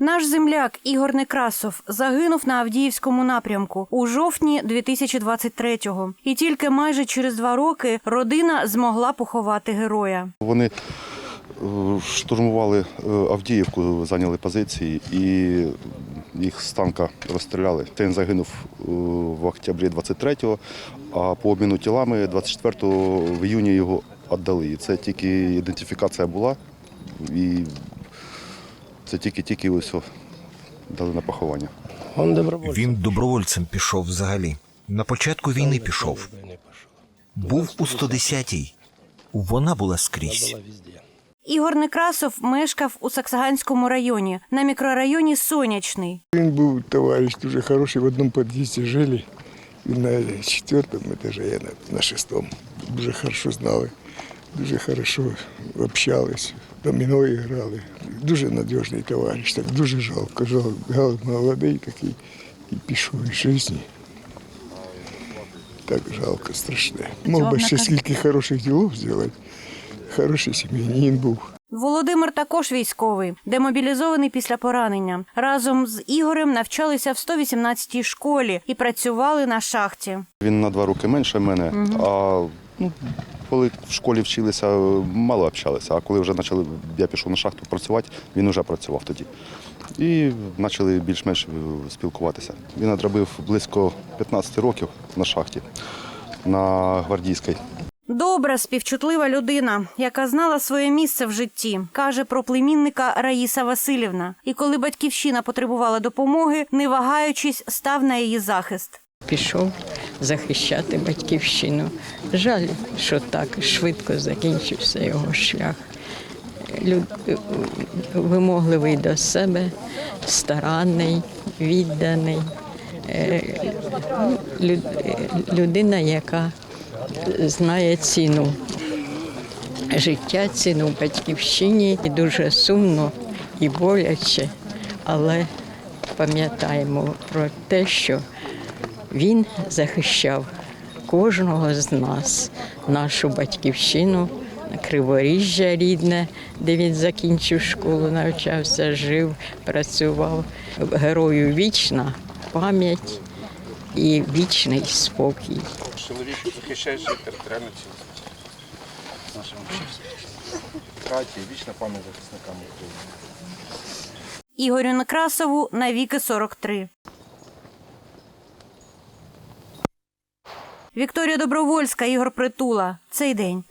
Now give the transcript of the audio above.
Наш земляк Ігор Некрасов загинув на Авдіївському напрямку у жовтні 2023-го. І тільки майже через два роки родина змогла поховати героя. Вони е, штурмували е, Авдіївку, зайняли позиції і їх з танка розстріляли. Він загинув е, в октябрі 23-го, а по обміну тілами 24-го в іюні його віддали. І це тільки ідентифікація була, і це тільки-тільки ось дали на поховання. Он добровольцем. Він добровольцем пішов взагалі. На початку війни пішов. Був у 110-й. Вона була скрізь. Была. Ігор Некрасов мешкав у Саксаганському районі на мікрорайоні Сонячний. Він був товариш дуже хороший, в одному під'їзді жили. Він на четвертому етажі, я на, на шестому. Дуже хорошо знали, дуже хорошо общались, доміною грали. Дуже надіжний товариш, так дуже жалко. Жалко, молодий такий і пішов із житті. Так жалко, страшне. Мог би ще скільки хороших ділов зробити. Хороший сім'янин був. Володимир також військовий, демобілізований після поранення. Разом з Ігорем навчалися в 118-й школі і працювали на шахті. Він на два роки менше мене, а ну, коли в школі вчилися, мало общалися. А коли вже почали, я пішов на шахту працювати, він вже працював тоді. І почали більш-менш е, спілкуватися. Він отробив близько 15 років на шахті на гвардійській. Добра, співчутлива людина, яка знала своє місце в житті, каже про племінника Раїса Васильівна. І коли батьківщина потребувала допомоги, не вагаючись, став на її захист. пішов захищати батьківщину. Жаль, що так швидко закінчився його шлях. Люд... Вимогливий до себе, старанний, відданий. Е, люд- Людина, яка знає ціну життя, ціну батьківщині. І дуже сумно і боляче, але пам'ятаємо про те, що він захищав кожного з нас, нашу батьківщину, Криворіжжя рідне, де він закінчив школу, навчався, жив, працював. Герою вічна пам'ять і вічний спокій. Чоловік захищаючи територіальну цілісність общества. Хаті, вічна пам'ять захисникам України. Ігорю Некрасову навіки 43. Вікторія Добровольська, Ігор Притула. Цей день.